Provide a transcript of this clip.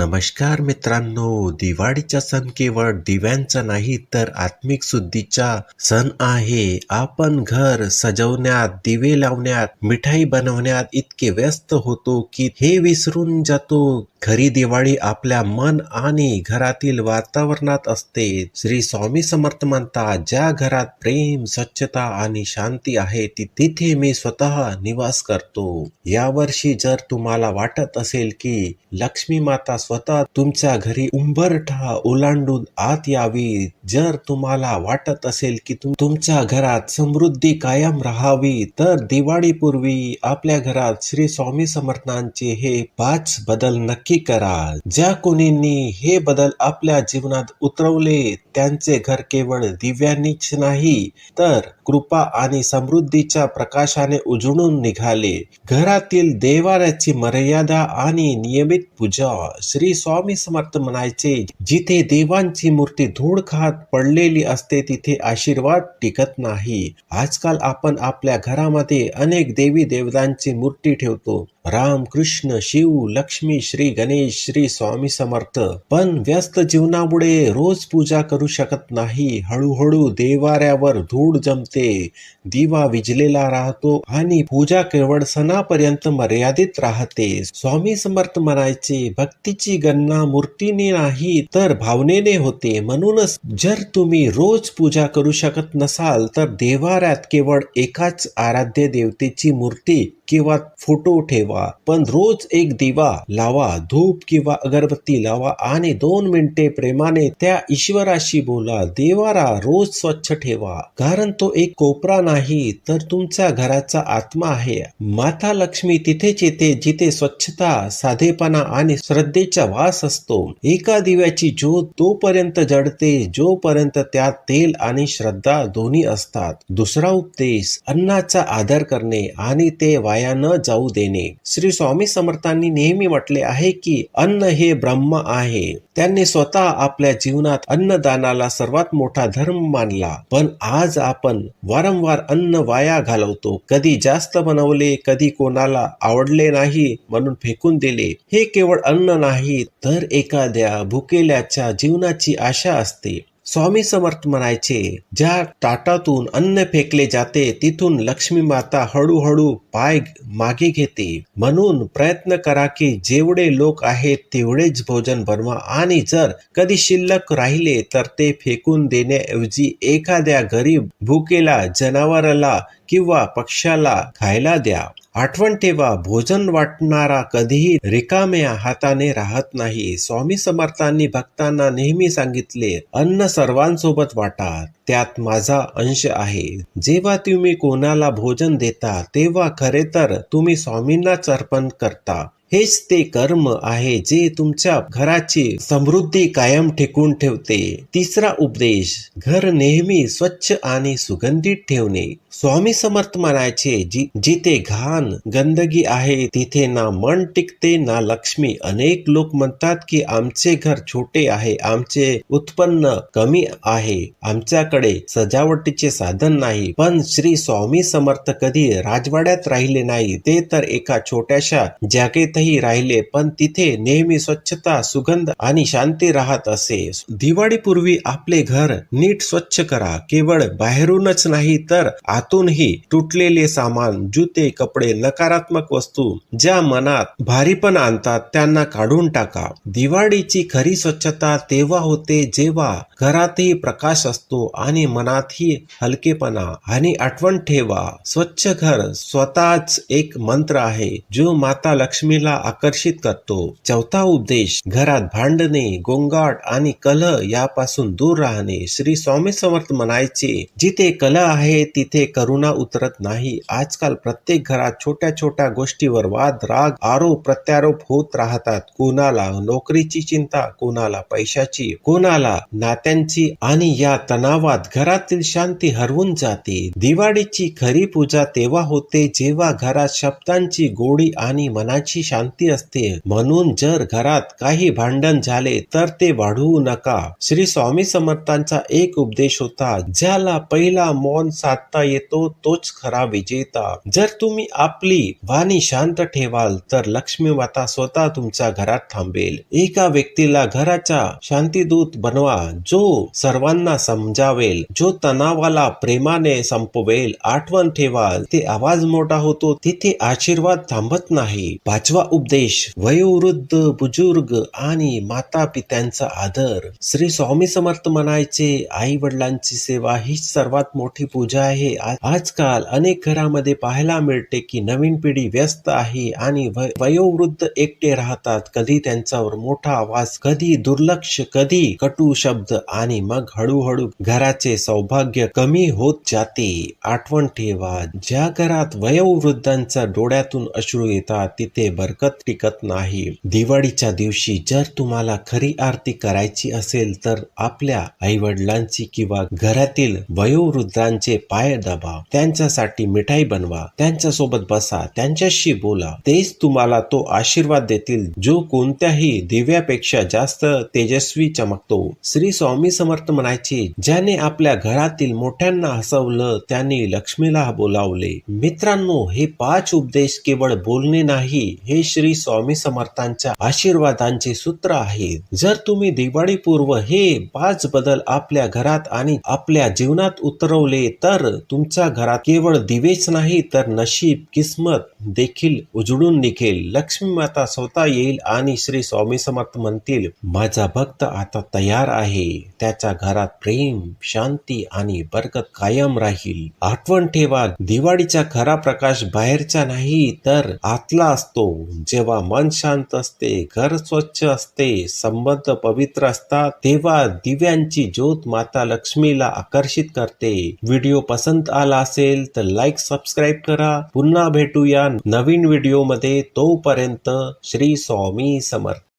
नमस्कार मित्रांनो दिवाळीचा सण केवळ दिव्यांचा नाही तर आत्मिक शुद्धीचा सण आहे. आपण घर सजवण्यात दिवे लावण्यात मिठाई बनवण्यात इतके व्यस्त होतो की हे विसरून जातो. खरी दिवाळी आपल्या मन आणि घरातील वातावरणात असते. श्री स्वामी समर्थ म्हणतात ज्या घरात प्रेम स्वच्छता आणि शांती आहे ती तिथे मी स्वतः निवास करतो. यावर्षी जर तुम्हाला वाटत असेल की लक्ष्मी माता स्वतः तुमच्या घरी उंबरठा ओलांडून आत यावी जर तुम्हाला वाटत असेल की तुमच्या घरात समृद्धी कायम राहावी तर दिवाळीपूर्वी आपल्या घरात श्री स्वामी समर्थांचे हे पाच बदल नक्की करा. ज्या कोणींनी हे बदल आपल्या जीवनात उतरवले त्यांचे घर केवळ दिव्यांनीच नाही तर कृपा आणि समृद्धीच्या प्रकाशाने उजळून निघाले. घरातील देवाऱ्याची मर्यादा आणि नियमित पूजा श्री स्वामी समर्थ म्हणायचे जिथे देवांची मूर्ती धूळ खात पडलेली असते तिथे आशीर्वाद टिकत नाही. आजकाल आपण आपल्या घरामध्ये अनेक देवी देवतांची मूर्ती ठेवतो. राम कृष्ण शिव लक्ष्मी श्री गणेश श्री स्वामी समर्थ. पण व्यस्त जीवनामुळे रोज पूजा करू शकत नाही. हळूहळू देवाऱ्यावर धूळ जमते. दिवा विजलेला राहतो आणि पूजा केवळ सणापर्यंत मर्यादित राहते. स्वामी समर्थ म्हणायचे भक्तीची गणना मूर्तीने नाही तर भावनेने होते. म्हणूनच जर तुम्ही रोज पूजा करू शकत नसाल तर देवाऱ्यात केवळ एकाच आराध्य देवतेची मूर्ती किंवा फोटो ठेवा पण रोज एक दिवा लावा धूप किंवा अगरबत्ती लावा आणि दोन मिनिटे प्रेमाने त्या ईश्वराशी बोला देवारा रोज स्वच्छ ठेवा. कारण तो एक कोपरा नाही तर तुमचा घराचा आत्मा आहे. माता लक्ष्मी तिथेच येते जिथे स्वच्छता साधेपणा आणि श्रद्धेचा वास असतो. एका दिव्याची ज्योत तोपर्यंत जडते जोपर्यंत त्यात तेल आणि श्रद्धा दोन्ही असतात. दुसरा उपदेश अन्नाचा आदर करणे आणि ते वाय न जाऊ देणे. श्री स्वामी समर्थांनी नेहमी म्हटले आहे की अन्न हे ब्रह्म आहे. त्यांनी स्वतः आपल्या जीवनात अन्नदानाला सर्वात मोठा धर्म मानला. पण आज आपण वारंवार अन्न वाया घालवतो. कधी जास्त बनवले कधी कोणाला आवडले नाही म्हणून फेकून दिले. हे केवळ अन्न नाही तर एखाद्या भुकेल्याच्या जीवनाची आशा असते. स्वामी समर्थ म्हणायचे ज्या ताटातून अन्न फेकले जाते तिथून लक्ष्मी माता हळूहळू पाय मागे घेते. म्हणून प्रयत्न करा की जेवढे लोक आहेत तेवढेच भोजन बनवा. आणि जर कधी शिल्लक राहिले तर ते फेकून देण्याऐवजी एखाद्या गरीब भुकेला जनावराला किंवा पक्ष्याला खायला द्या. आठवण ठेवा भोजन वाटणारा कधीही रिकाम्या हाताने राहत नाही. स्वामी समर्थांनी भक्तांना नेहमी सांगितले अन्न सर्वांसोबत वाटा त्यात माझा अंश आहे. जेव्हा तुम्ही कोणाला भोजन देता तेव्हा खरे तर तुम्ही स्वामींनाच अर्पण करता. हेच ते कर्म आहे जे तुमच्या घराची समृद्धी कायम टिकून ठेवते. तिसरा उपदेश घर नेहमी स्वच्छ आणि सुगंधित ठेवणे. स्वामी समर्थ म्हणायचे जिथे घाण गंदगी आहे तिथे ना मन टिकते ना लक्ष्मी. अनेक लोक म्हणतात की आमचे घर छोटे आहे आमचे उत्पन्न कमी आहे आमच्याकडे सजावटीचे साधन नाही. पण श्री स्वामी समर्थ कधी राजवाड्यात राहिले नाही ते तर एका छोट्याशा जागेत जागेतही राहिले पण तिथे नेहमी स्वच्छता सुगंध आणि शांती राहत असे. दिवाळीपूर्वी आपले घर नीट स्वच्छ करा केवळ बाहेरूनच नाही तर आतूनही तुटलेले सामान जुते कपडे नकारात्मक वस्तू ज्या मनात भारीपण आणतात त्यांना काढून टाका. दिवाळीची खरी स्वच्छता तेव्हा होते जेव्हा घरातही प्रकाश असतो आणि मनातही हलकेपणा आणि आठवण ठेवा. स्वच्छ घर स्वतःच एक मंत्र आहे जो माता लक्ष्मीला आकर्षित करतो. चौथा उपदेश घरात भांडणे गोंगाट आणि कलह यापासून दूर राहणे. श्री स्वामी समर्थ म्हणायचे जिथे कलह आहे तिथे करुणा उतरत नाही. आजकाल प्रत्येक घरात छोट्या छोट्या गोष्टीवर वाद राग आरोप प्रत्यारोप होत राहतात. कोणाला नोकरीची चिंता कोणाला पैशाची कोणाला नात्यांची आणि या तणावात घरातील शांती हरवून जाते. दिवाळीची खरी पूजा तेव्हा होते जेव्हा घरात शब्दांची गोडी आणि मनाची शांती शांती असते. म्हणून जर घरात काही भांडण झाले तर ते वाढवू नका. श्री स्वामी समर्थांचा एक उपदेश होता ज्याला पहिला मौन साधता येतो तोच खरा विजेता. जर तुम्ही आपली वाणी शांत ठेवाल तर लक्ष्मी माता स्वतः तुमच्या घरात थांबेल. एका व्यक्तीला घराचा शांतीदूत बनवा जो सर्वांना समजावेल जो तणावाला प्रेमाने संपवेल आठवण ठेवाल. ते आवाज मोठा होतो तिथे आशीर्वाद थांबत नाही. पाचवा उपदेश वयोवृद्ध बुजुर्ग आणि माता पित्यांचा आदर. श्री स्वामी समर्थ म्हणायचे आई वडिलांची सेवा ही सर्वात मोठी पूजा आहे. आजकाल अनेक घरामध्ये पाहायला मिळते की नवीन पिढी व्यस्त आहे आणि वयोवृद्ध एकटे राहतात. कधी त्यांच्यावर मोठा आवाज कधी दुर्लक्ष कधी कटू शब्द आणि मग हळूहळू घराचे सौभाग्य कमी होत जाते. आठवण ठेवा ज्या घरात वयोवृद्धांचा डोळ्यातून अश्रू येतात तिथे हरकत टिकत नाही. दिवाळीच्या दिवशी जर तुम्हाला खरी आरती करायची असेल तर आपल्या आई वडिलांची किंवा घरातील वयोवृद्धांचे पाय दाबा त्यांच्यासाठी मिठाई बनवा त्यांच्यासोबत बसा त्यांच्याशी बोला. तेच तुम्हाला तो आशीर्वाद देतील जो कोणत्याही दिव्यापेक्षा जास्त तेजस्वी चमकतो. श्री स्वामी समर्थ म्हणायचे ज्याने आपल्या घरातील मोठ्यांना हसवलं त्याने लक्ष्मीला बोलावले. मित्रांनो हे पाच उपदेश केवळ बोलणे नाही हे श्री स्वामी समर्थांच्या आशीर्वादांचे सूत्र आहेत जर तुम्ही दिवाळीपूर्व हे पाच बदल आपल्या घरात आणि आपल्या जीवनात उतरवले तर तुमच्या घरात केवळ दिवेच नाही तर नशीब किस्मत देखील उजळून निघेल. लक्ष्मी माता स्वतः येईल आणि श्री स्वामी समर्थ म्हणतील माझा भक्त आता तयार आहे. त्याच्या घरात प्रेम शांती आणि बरकत कायम राहील. आठवण ठेवा दिवाळीचा खरा प्रकाश बाहेरचा नाही तर आतला असतो. जेव्हा मन शांत असते घर स्वच्छ असते संबंध पवित्र असतात तेव्हा दिव्यांची ज्योत माता लक्ष्मीला आकर्षित करते. व्हिडिओ पसंत आला असेल तर लाईक सबस्क्राईब करा. पुन्हा भेटूया नवीन व्हिडिओमध्ये. तोपर्यंत श्री स्वामी समर्थ.